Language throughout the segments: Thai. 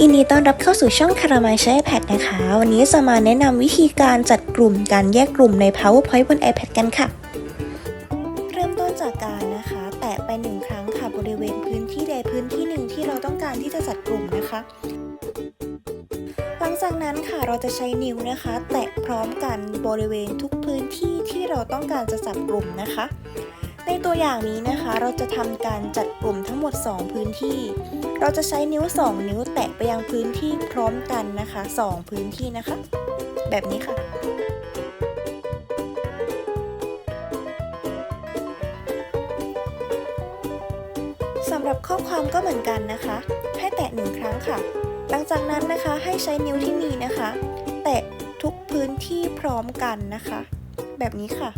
ยินดีต้อนรับเข้าสู่ช่องคาราไมใช้ iPad นะคะ วันนี้จะมาแนะนำวิธีการจัดกลุ่มการแยกกลุ่มใน PowerPoint บน iPad กันค่ะ เริ่มต้นจากการนะคะ แตะไปหนึ่งครั้งค่ะบริเวณพื้นที่ใดพื้นที่หนึ่งที่เราต้องการที่จะจัดกลุ่มนะคะ หลังจากนั้นค่ะเราจะใช้นิ้วนะคะ แตะพร้อมกันบริเวณทุกพื้นที่ที่เราต้องการจะจัดกลุ่มนะคะ ในตัวอย่างนี้นะคะเราจะทำการจัดกลุ่มทั้งหมด 2 พื้นที่ เราจะใช้นิ้ว 2 นิ้วแตะไปยังพื้นที่พร้อมกันนะคะ 2 พื้นที่นะคะ แบบนี้ค่ะ สำหรับข้อความก็เหมือนกันนะคะ ให้แตะหนึ่งครั้งค่ะ หลังจากนั้นนะคะให้ใช้นิ้วที่มีนะคะ แตะทุกพื้นที่พร้อมกันนะคะ แบบนี้ค่ะ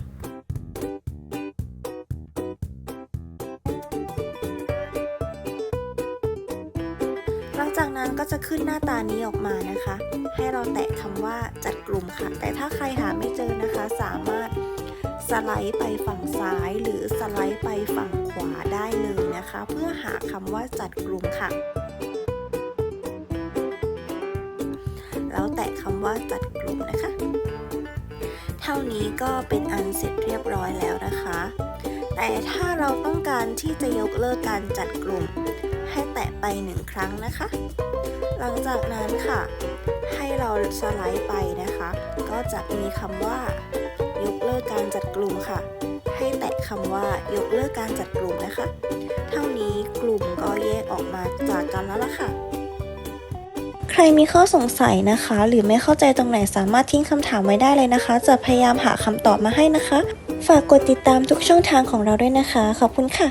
หลังจากนั้นก็จะขึ้นหน้าตานี้ออกมานะคะ ให้เราแตะคำว่าจัดกลุ่มค่ะ แต่ถ้าใครหาไม่เจอนะคะ สามารถสไลด์ไปฝั่งซ้าย หรือสไลด์ไปฝั่งขวาได้เลยนะคะ เพื่อหาคำว่าจัดกลุ่มค่ะ แล้วแตะคำว่าจัดกลุ่มนะคะ เท่านี้ก็เป็นอันเสร็จเรียบร้อยแล้วนะคะ แต่ถ้าเราต้องการที่จะยกเลิกการจัดกลุ่ม ให้แตะ หนึ่งครั้งนะคะ หลังจากนั้นค่ะ ให้เราสไลด์ไปนะคะ ก็จะมีคำว่ายกเลิกการจัดกลุ่มค่ะ ให้แตะคำว่ายกเลิกการจัดกลุ่มนะคะ เท่านี้กลุ่มก็แยกออกมาจากกันแล้วล่ะค่ะใครมีข้อสงสัยนะคะ หรือไม่เข้าใจตรงไหนสามารถทิ้งคำถามไว้ได้เลยนะคะ จะพยายามหาคำตอบมาให้นะคะ ฝากกดติดตามทุกช่องทางของเราด้วยนะคะ ขอบคุณค่ะ